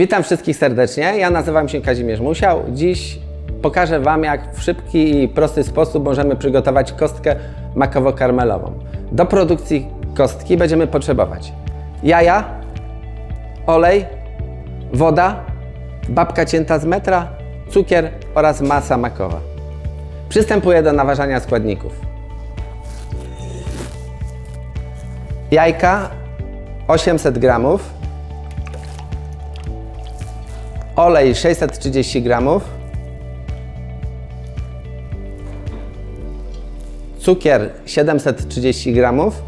Witam wszystkich serdecznie. Ja nazywam się Kazimierz Musiał. Dziś pokażę Wam, jak w szybki i prosty sposób możemy przygotować kostkę makowo-karmelową. Do produkcji kostki będziemy potrzebować jaja, olej, woda, babka cięta z metra, cukier oraz masa makowa. Przystępuję do naważania składników. Jajka 800 gramów, olej 630 gramów, cukier 730 gramów,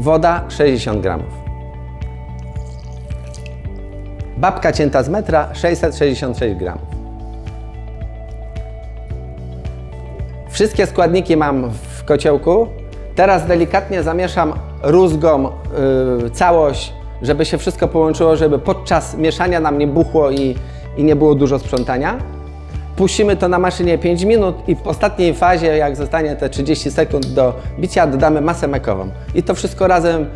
woda 60 gramów. Babka cięta z metra 666 gramów. Wszystkie składniki mam w kociołku. Teraz delikatnie zamieszam rózgą yy, całość, żeby się wszystko połączyło, żeby podczas mieszania nam nie buchło i, i nie było dużo sprzątania. Puścimy to na maszynie 5 minut i w ostatniej fazie, jak zostanie te 30 sekund do bicia, dodamy masę makową. I to wszystko razem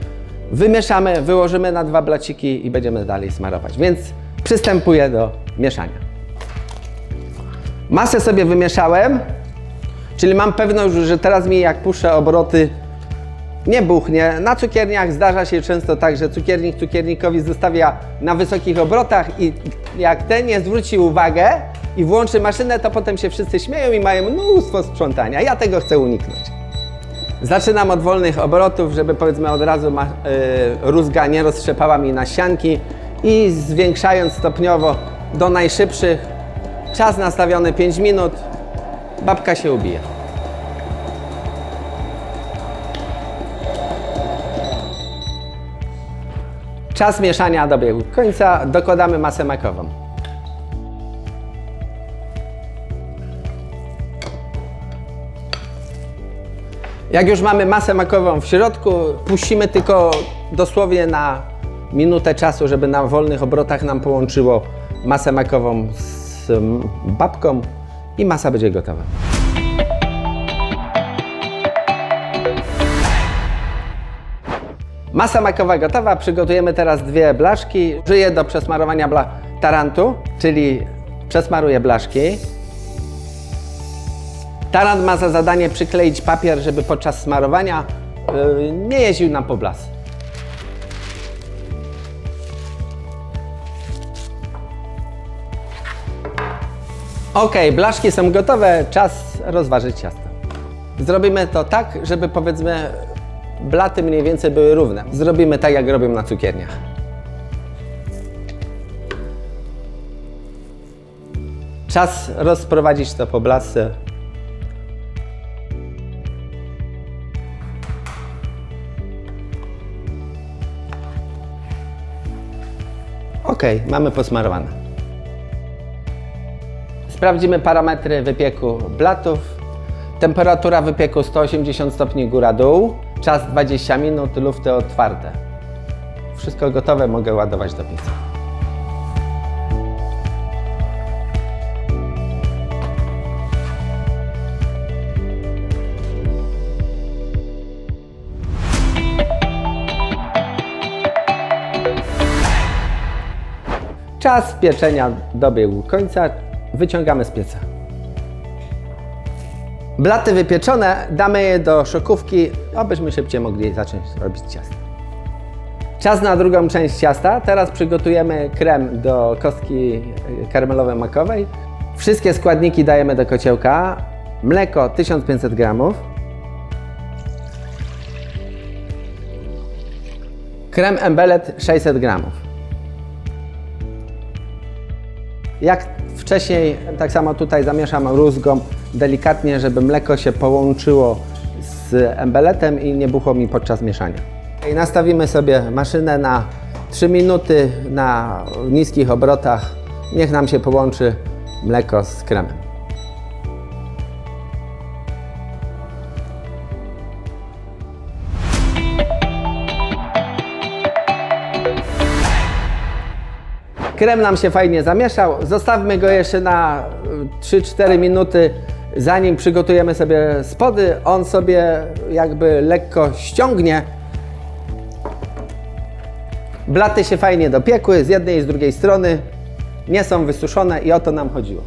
wymieszamy, wyłożymy na dwa blaciki i będziemy dalej smarować. Więc przystępuję do mieszania. Masę sobie wymieszałem, czyli mam pewność, że teraz mi jak puszczę obroty nie buchnie. Na cukierniach zdarza się często tak, że cukiernik cukiernikowi zostawia na wysokich obrotach i jak ten nie zwróci uwagę i włączy maszynę, to potem się wszyscy śmieją i mają mnóstwo sprzątania. Ja tego chcę uniknąć. Zaczynam od wolnych obrotów, żeby powiedzmy od razu ma, y, rózga nie roztrzepała mi nasianki i zwiększając stopniowo do najszybszych, czas nastawiony 5 minut, babka się ubije. Czas mieszania dobiegł końca, dokładamy masę makową. Jak już mamy masę makową w środku, puścimy tylko dosłownie na minutę czasu, żeby na wolnych obrotach nam połączyło masę makową z babką i masa będzie gotowa. Masa makowa gotowa. Przygotujemy teraz dwie blaszki. Użyję do przesmarowania bla tarantu, czyli przesmaruję blaszki. Tarant ma za zadanie przykleić papier, żeby podczas smarowania yy, nie jeździł nam po blas. Ok, blaszki są gotowe, czas rozważyć ciasto. Zrobimy to tak, żeby powiedzmy blaty mniej więcej były równe. Zrobimy tak, jak robią na cukierniach. Czas rozprowadzić to po blasce. Ok, mamy posmarowane. Sprawdzimy parametry wypieku blatów. Temperatura wypieku 180 stopni góra-dół. Czas 20 minut, lufty otwarte. Wszystko gotowe, mogę ładować do pieca. Czas pieczenia dobiegł końca. Wyciągamy z pieca. Blaty wypieczone, damy je do szokówki, abyśmy szybciej mogli zacząć robić ciasto. Czas na drugą część ciasta. Teraz przygotujemy krem do kostki karmelowej makowej. Wszystkie składniki dajemy do kociołka. Mleko 1500 gramów. Krem embelet 600 gramów. Jak wcześniej, tak samo tutaj zamieszam rózgą delikatnie, żeby mleko się połączyło z embeletem i nie buchło mi podczas mieszania. I nastawimy sobie maszynę na 3 minuty na niskich obrotach. Niech nam się połączy mleko z kremem. Krem nam się fajnie zamieszał. Zostawmy go jeszcze na y, 3-4 minuty, zanim przygotujemy sobie spody. On sobie jakby lekko ściągnie. Blaty się fajnie dopiekły z jednej i z drugiej strony. Nie są wysuszone i o to nam chodziło.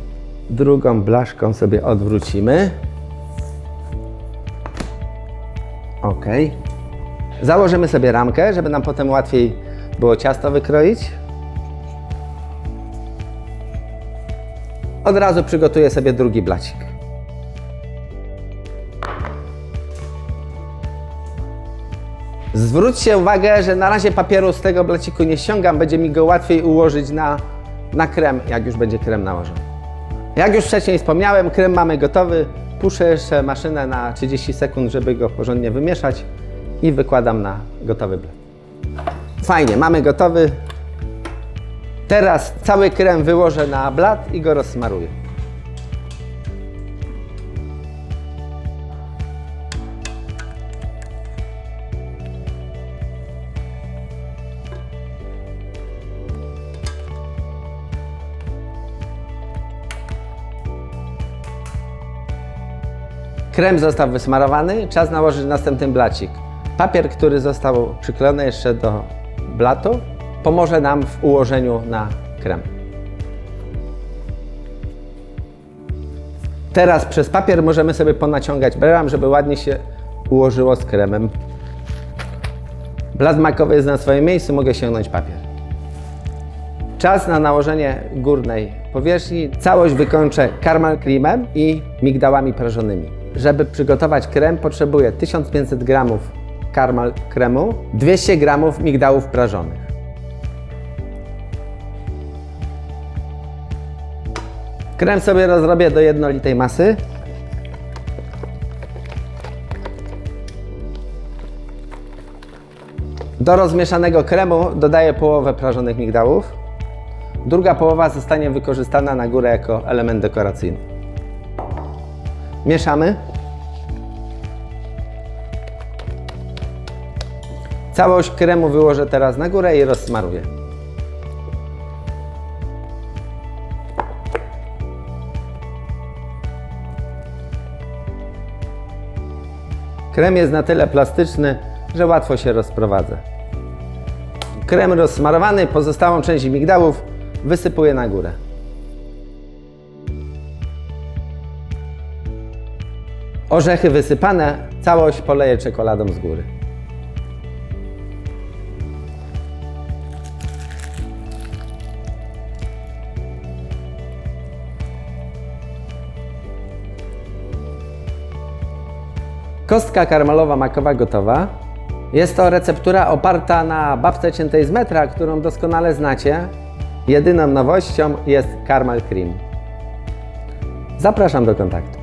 Drugą blaszką sobie odwrócimy. Ok. Założymy sobie ramkę, żeby nam potem łatwiej było ciasto wykroić. Od razu przygotuję sobie drugi blacik. Zwróćcie uwagę, że na razie papieru z tego blaciku nie ściągam, będzie mi go łatwiej ułożyć na, na krem, jak już będzie krem nałożony. Jak już wcześniej wspomniałem, krem mamy gotowy. Puszę jeszcze maszynę na 30 sekund, żeby go porządnie wymieszać i wykładam na gotowy blat. Fajnie, mamy gotowy. Teraz cały krem wyłożę na blat i go rozsmaruję. Krem został wysmarowany, czas nałożyć następny blacik. Papier, który został przyklejony jeszcze do blatu, pomoże nam w ułożeniu na krem. Teraz przez papier możemy sobie ponaciągać bram, żeby ładnie się ułożyło z kremem. Blat makowy jest na swoim miejscu, mogę sięgnąć papier. Czas na nałożenie górnej powierzchni. Całość wykończę karmel creamem i migdałami prażonymi. Żeby przygotować krem potrzebuję 1500 g karmel kremu, 200 g migdałów prażonych. Krem sobie rozrobię do jednolitej masy. Do rozmieszanego kremu dodaję połowę prażonych migdałów. Druga połowa zostanie wykorzystana na górę jako element dekoracyjny. Mieszamy. Całość kremu wyłożę teraz na górę i rozsmaruję. Krem jest na tyle plastyczny, że łatwo się rozprowadza. Krem rozsmarowany, pozostałą część migdałów wysypuję na górę. Orzechy wysypane, całość poleję czekoladą z góry. Kostka karmelowa makowa gotowa. Jest to receptura oparta na babce ciętej z metra, którą doskonale znacie. Jedyną nowością jest Caramel Cream. Zapraszam do kontaktu.